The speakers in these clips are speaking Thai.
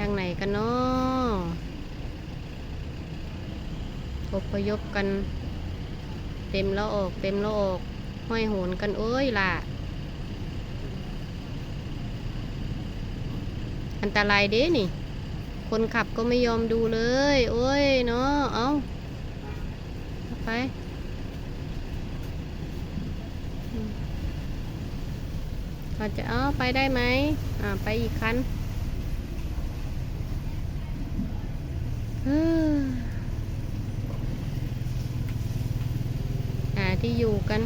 ทางไหนกันเนาะอพยพกัน เต็มแล้วออก เต็มแล้วออกห้อยโหนกันเอ้ยล่ะ อันตรายเด้นี่ คนขับก็ไม่ยอมดูเลยโอ้ยเนาะเอาเอาไปอืมเขาจะเอาไปได้ไหมอ่าไปอีกคันเฮ้อ หาที่อยู่กัน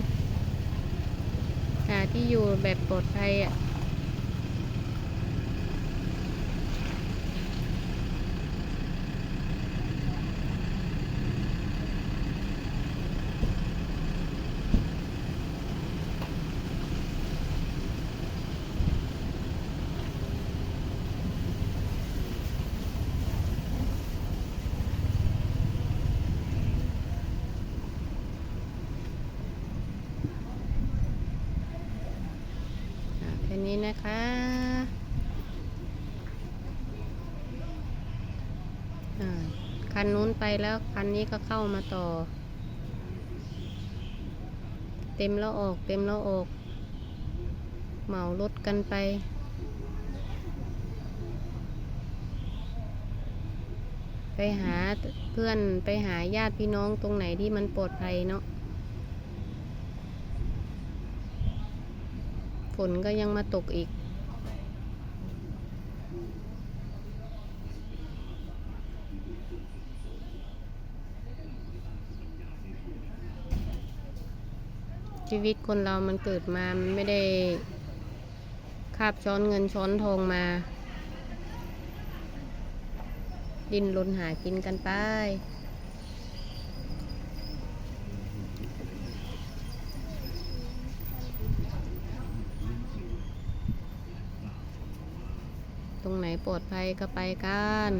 หาที่อยู่แบบปลอดภัยอะ ค่นี้นะคะคันนู้นไปแล้วคันนี้ก็เข้ามาต่อ เต็มแล้วออก เต็มแล้วออก เหมารถกันไปไปหาเพื่อนไปหาญาติพี่น้องตรงไหนที่มันปลอดภัยเนาะ ฝนก็ยังมาตกอีก ชีวิตคนเรามันเกิดมามันไม่ได้คาบช้อนเงินช้อนทองมา ดินรนหากินกันไป ตรงไหนปลอดภัยก็ไปกัน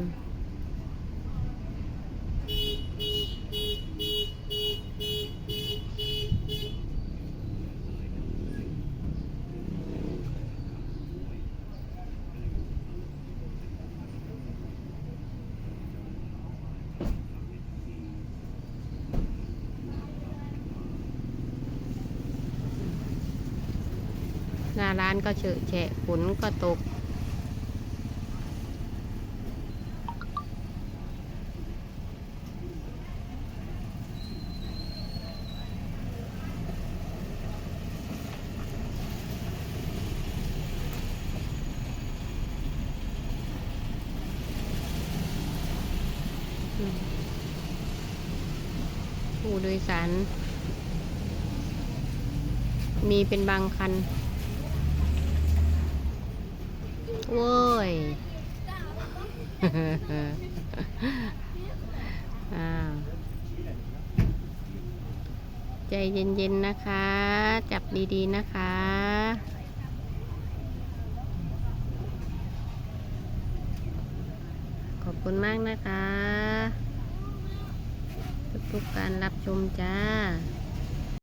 หน้าร้านก็เฉอะแฉะฝนก็ตก ผู้โดยสาร มีเป็นบางคันโว้ยใจเย็นๆนะคะ จับดีๆนะคะ ขอบ คุณมากนะคะ ทุกๆการรับชมจ้า